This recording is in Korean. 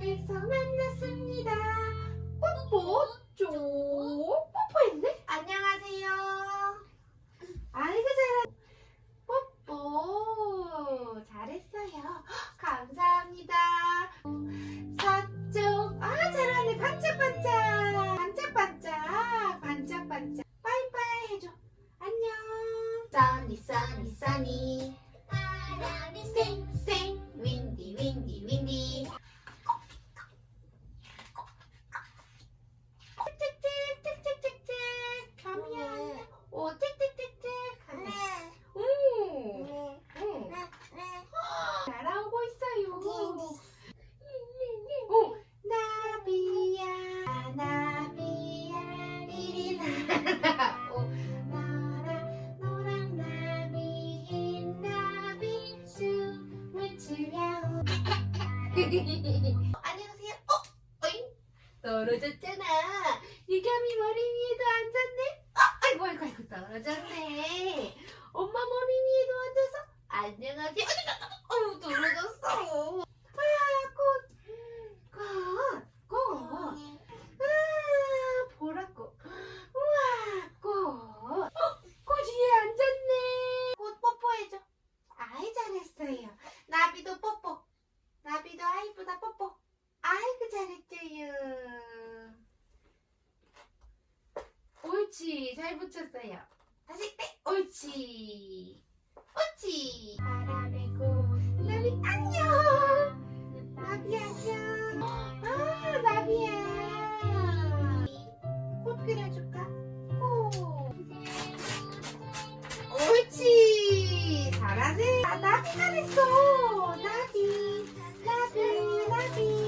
공원에서 만났습니다. 뽀뽀 쪼 뽀뽀했네. 안녕하세요. 아이고 잘하. 뽀뽀 잘했어요. 헉, 감사합니다. 서쪽 아 잘하네 반짝반짝 반짝반짝 반짝반짝 빠이빠이 해줘. 안녕. 써니 써니 써니 안녕하세요 어? 어잉? 떨어졌잖아 유겸이 머리 위에도 앉았네 어? 아이고 아이고 아이고 떨어졌네 엄마 머리 위에도 앉아서 안녕하세요 어휴 떨어졌어 아꽃꽃꽃 아 보라꽃 우와 꽃 어, 꽃 위에 앉았네 꽃 뽀뽀해줘 아이 잘했어요 나비도 뽀뽀 나비도 아이보다 뽀뽀 아이고 잘했죠요 옳지 잘 붙였어요. 다시 때 옳지. 옳지. 바람에고 나비 안녕. 나비 안녕. 아 나비야. 꽃 그려줄까? 꽃. 옳지. 잘하네. 아, 나비가 됐어. 나비. 나비 나비